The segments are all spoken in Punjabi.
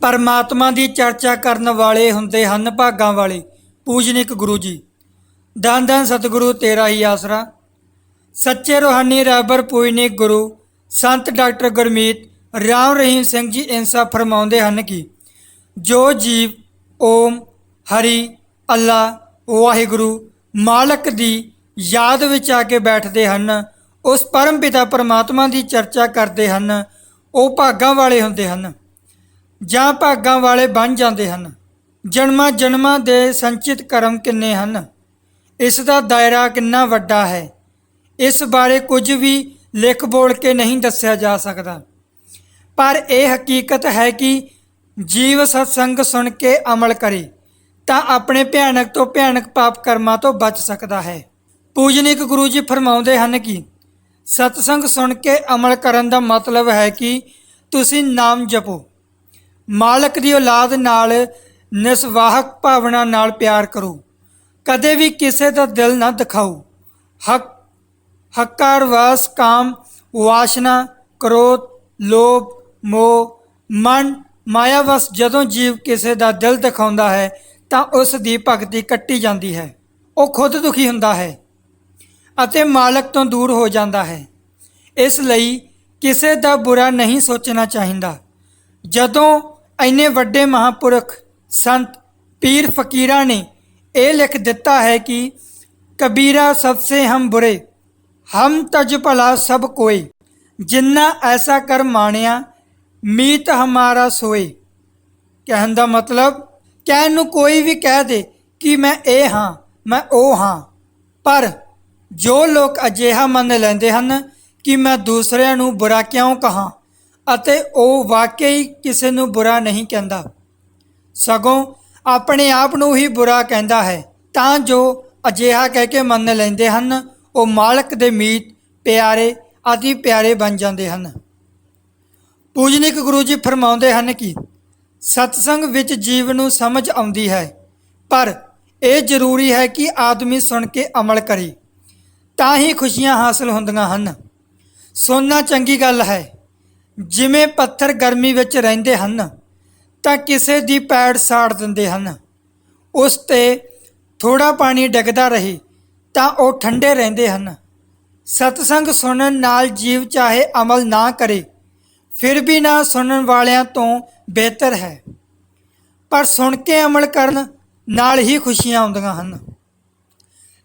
ਪਰਮਾਤਮਾ ਦੀ ਚਰਚਾ ਕਰਨ ਵਾਲੇ ਹੁੰਦੇ ਹਨ ਭਾਗਾਂ ਵਾਲੇ। ਪੂਜਨਿਕ ਗੁਰੂ ਜੀ। ਦਨ ਧੰਨ ਸਤਿਗੁਰੂ, ਤੇਰਾ ਹੀ ਆਸਰਾ। ਸੱਚੇ ਰੋਹਾਨੀ ਰਹਿਬਰ ਪੂਜਨਿਕ ਗੁਰੂ, ਸੰਤ ਡਾਕਟਰ ਗੁਰਮੀਤ ਰਾਮ ਰਹੀਮ ਸਿੰਘ ਜੀ ਇਨਸਾ ਫਰਮਾਉਂਦੇ ਹਨ ਕਿ ਜੋ ਜੀਵ ਓਮ ਹਰੀ ਅੱਲਾ ਵਾਹਿਗੁਰੂ ਮਾਲਕ ਦੀ ਯਾਦ ਵਿੱਚ ਆ ਕੇ ਬੈਠਦੇ ਹਨ, ਉਸ ਪਰਮ ਪਿਤਾ ਪਰਮਾਤਮਾ ਦੀ ਚਰਚਾ ਕਰਦੇ ਹਨ, ਉਹ ਭਾਗਾਂ ਵਾਲੇ ਹੁੰਦੇ ਹਨ। ਜਾਂ ਭਾਗਾਂ ਵਾਲੇ ਬਣ ਜਾਂਦੇ ਹਨ। ਜਨਮਾਂ ਜਨਮਾਂ ਦੇ ਸੰਚਿਤ ਕਰਮ ਕਿੰਨੇ ਹਨ? ਇਸ ਦਾ ਦਾਇਰਾ ਕਿੰਨਾ ਵੱਡਾ ਹੈ? ਇਸ ਬਾਰੇ ਕੁਝ ਵੀ ਲਿਖ ਬੋਲ ਕੇ ਨਹੀਂ ਦੱਸਿਆ ਜਾ ਸਕਦਾ। ਪਰ ਇਹ ਹਕੀਕਤ ਹੈ ਕਿ ਜੀਵ ਸਤਸੰਗ ਸੁਣ ਕੇ ਅਮਲ ਕਰੇ, ਤਾਂ ਆਪਣੇ ਭਿਆਨਕ ਤੋਂ ਭਿਆਨਕ ਪਾਪ ਕਰਮਾਂ ਤੋਂ ਬਚ ਸਕਦਾ ਹੈ। ਪੂਜਨੀਕ ਗੁਰੂ ਜੀ ਫਰਮਾਉਂਦੇ ਹਨ ਕਿ ਸਤਸੰਗ ਸੁਣ ਕੇ ਅਮਲ ਕਰਨ ਦਾ ਮਤਲਬ ਹੈ ਕਿ ਤੁਸੀਂ ਨਾਮ ਜਪੋ। ਮਾਲਕ ਦੀ ਔਲਾਦ ਨਾਲ ਨਿਸਵਾਹਕ ਭਾਵਨਾ ਨਾਲ ਪਿਆਰ ਕਰੋ। ਕਦੇ ਵੀ ਕਿਸੇ ਦਾ ਦਿਲ ਨਾ ਦਿਖਾਓ। ਹੱਕ ਹਕਾਰ ਵਾਸ ਕਾਮ, ਵਾਸ਼ਨਾ, ਕ੍ਰੋਧ, ਲੋਭ, ਮੋਹ, ਮਨ, ਮਾਇਆ ਵਸ ਜਦੋਂ ਜੀਵ ਕਿਸੇ ਦਾ ਦਿਲ ਦਿਖਾਉਂਦਾ ਹੈ, ਤਾਂ ਉਸ ਦੀ ਭਗਤੀ ਕੱਟੀ ਜਾਂਦੀ ਹੈ। ਉਹ ਖੁਦ ਦੁਖੀ ਹੁੰਦਾ ਹੈ ਅਤੇ ਮਾਲਕ ਤੋਂ ਦੂਰ ਹੋ ਜਾਂਦਾ ਹੈ। ਇਸ ਲਈ ਕਿਸੇ ਦਾ ਬੁਰਾ ਨਹੀਂ ਸੋਚਣਾ ਚਾਹੀਦਾ। ਜਦੋਂ ਇੰਨੇ ਵੱਡੇ ਮਹਾਪੁਰਖ ਸੰਤ ਪੀਰ ਫਕੀਰਾਂ ਨੇ ਇਹ ਲਿਖ ਦਿੱਤਾ ਹੈ ਕਿ ਕਬੀਰਾ ਸਬਸੇ ਹਮ ਬੁਰੇ, ਹਮ ਤਜ ਭਲਾ ਸਭ ਕੋਏ, ਜਿੰਨਾ ਐਸਾ ਕਰ ਮਾਣਿਆ, ਮੀਤ ਹਮਾਰਾ ਸੋਏ। ਕਹਿਣ ਦਾ ਮਤਲਬ, ਕਹਿਣ ਨੂੰ ਕੋਈ ਵੀ ਕਹਿ ਦੇ ਕਿ ਮੈਂ ਇਹ ਹਾਂ, ਮੈਂ ਉਹ ਹਾਂ। ਪਰ ਜੋ ਲੋਕ ਅਜਿਹਾ ਮੰਨ ਲੈਂਦੇ ਹਨ ਕਿ ਮੈਂ ਦੂਸਰਿਆਂ ਨੂੰ ਬੁਰਾ ਕਿਉਂ ਕਹਾਂ ਅਤੇ ਉਹ ਵਾਕਈ ਕਿਸੇ ਨੂੰ ਬੁਰਾ ਨਹੀਂ ਕਹਿੰਦਾ। ਸਗੋਂ ਆਪਣੇ ਆਪ ਨੂੰ ਹੀ ਬੁਰਾ ਕਹਿੰਦਾ ਹੈ। ਤਾਂ ਜੋ ਅਜਿਹਾ ਕਹਿ ਕੇ ਮੰਨ ਲੈਂਦੇ ਹਨ, ਉਹ ਮਾਲਕ ਦੇ ਮੀਤ, ਪਿਆਰੇ ਆਦਿ ਪਿਆਰੇ ਬਣ ਜਾਂਦੇ ਹਨ। ਪੂਜਨਿਕ ਗੁਰੂ ਜੀ ਫਰਮਾਉਂਦੇ ਹਨ ਕਿ ਸਤਸੰਗ ਵਿੱਚ ਜੀਵ ਨੂੰ ਸਮਝ ਆਉਂਦੀ ਹੈ, ਪਰ ਇਹ ਜ਼ਰੂਰੀ ਹੈ ਕਿ ਆਦਮੀ ਸੁਣ ਕੇ ਅਮਲ ਕਰੇ। ਤਾਂ ਹੀ ਖੁਸ਼ੀਆਂ ਹਾਸਲ ਹੁੰਦੀਆਂ ਹਨ। ਸੁਣਨਾ ਚੰਗੀ ਗੱਲ ਹੈ। ਜਿਵੇਂ ਪੱਥਰ ਗਰਮੀ ਵਿੱਚ ਰਹਿੰਦੇ ਹਨ, ਤਾਂ ਕਿਸੇ ਦੀ ਪੈੜ ਸਾੜ ਦਿੰਦੇ ਹਨ। ਉਸ ਤੇ ਥੋੜਾ ਪਾਣੀ ਡਿੱਗਦਾ ਰਹੇ, ਤਾਂ ਉਹ ਠੰਡੇ ਰਹਿੰਦੇ ਹਨ। ਸਤਸੰਗ ਸੁਣਨ ਨਾਲ ਜੀਵ ਚਾਹੇ ਅਮਲ ਨਾ ਕਰੇ, ਫਿਰ ਵੀ ਨਾ ਸੁਣਨ ਵਾਲਿਆਂ ਤੋਂ ਬਿਹਤਰ ਹੈ। ਪਰ ਸੁਣ ਕੇ ਅਮਲ ਕਰਨ ਨਾਲ ਹੀ ਖੁਸ਼ੀਆਂ ਆਉਂਦੀਆਂ ਹਨ।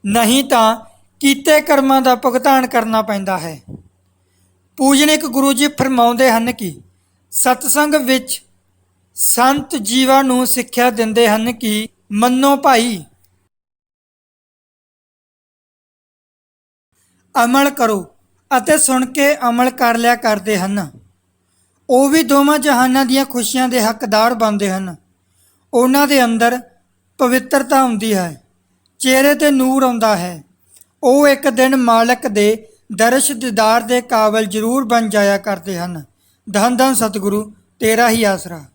ਨਹੀਂ ਤਾਂ ਕੀਤੇ ਕਰਮਾਂ ਦਾ ਭੁਗਤਾਨ ਕਰਨਾ ਪੈਂਦਾ ਹੈ। ਪੂਜਨਿਕ ਗੁਰੂ ਜੀ ਫਰਮਾਉਂਦੇ ਹਨ ਕਿ ਸਤਸੰਗ ਵਿੱਚ ਸੰਤ ਜੀਵਾਂ ਨੂੰ ਸਿੱਖਿਆ ਦਿੰਦੇ ਹਨ ਕਿ ਮੰਨੋ ਭਾਈ, ਅਮਲ ਕਰੋ ਅਤੇ ਸੁਣ ਕੇ ਅਮਲ ਕਰ ਲਿਆ ਕਰਦੇ ਹਨ। ਉਹ ਵੀ ਦੋਵਾਂ ਜਹਾਨਾਂ ਦੀਆਂ ਖੁਸ਼ੀਆਂ ਦੇ ਹੱਕਦਾਰ ਬਣਦੇ ਹਨ। ਉਹਨਾਂ ਦੇ ਅੰਦਰ ਪਵਿੱਤਰਤਾ ਹੁੰਦੀ ਹੈ, ਚਿਹਰੇ ਤੇ ਨੂਰ ਆਉਂਦਾ ਹੈ। ਉਹ ਇੱਕ ਦਿਨ ਮਾਲਕ ਦੇ ਦਰਸ਼ ਦੀਦਾਰ ਦੇ ਕਾਬਲ ਜ਼ਰੂਰ ਬਣ ਜਾਇਆ ਕਰਦੇ ਹਨ। ਧੰਨ ਧੰਨ ਸਤਿਗੁਰੂ, ਤੇਰਾ ਹੀ ਆਸਰਾ।